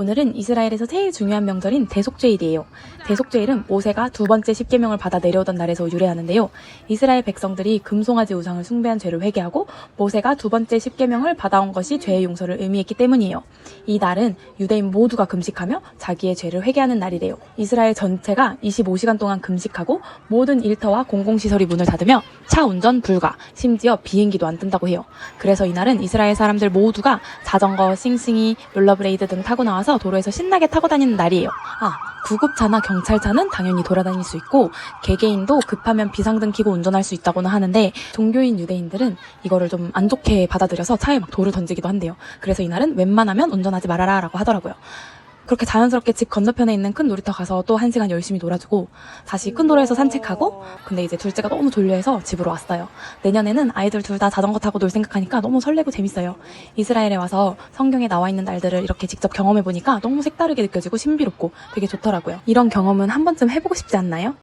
오늘은 이스라엘에서 제일 중요한 명절인 대속죄일이에요. 대속죄일은 모세가 두 번째 십계명을 받아 내려오던 날에서 유래하는데요. 이스라엘 백성들이 금송아지 우상을 숭배한 죄를 회개하고 모세가 두 번째 십계명을 받아온 것이 죄의 용서를 의미했기 때문이에요. 이 날은 유대인 모두가 금식하며 자기의 죄를 회개하는 날이래요. 이스라엘 전체가 25시간 동안 금식하고 모든 일터와 공공시설이 문을 닫으며 차 운전 불가, 심지어 비행기도 안 뜬다고 해요. 그래서 이날은 이스라엘 사람들 모두가 자전거, 싱싱이, 롤러브레이드 등 타고 나와서 도로에서 신나게 타고 다니는 날이에요. 아, 구급차나 경찰차는 당연히 돌아다닐 수 있고 개개인도 급하면 비상등 켜고 운전할 수 있다고는 하는데 종교인 유대인들은 이거를 좀 안 좋게 받아들여서 차에 막 돌을 던지기도 한대요. 그래서 이날은 웬만하면 운전하지 말아라라고 하더라고요. 그렇게 자연스럽게 집 건너편에 있는 큰 놀이터 가서 또 한 시간 열심히 놀아주고 다시 큰 도로에서 산책하고 근데 이제 둘째가 너무 졸려해서 집으로 왔어요. 내년에는 아이들 둘 다 자전거 타고 놀 생각하니까 너무 설레고 재밌어요. 이스라엘에 와서 성경에 나와 있는 날들을 이렇게 직접 경험해 보니까 너무 색다르게 느껴지고 신비롭고 되게 좋더라고요. 이런 경험은 한 번쯤 해보고 싶지 않나요?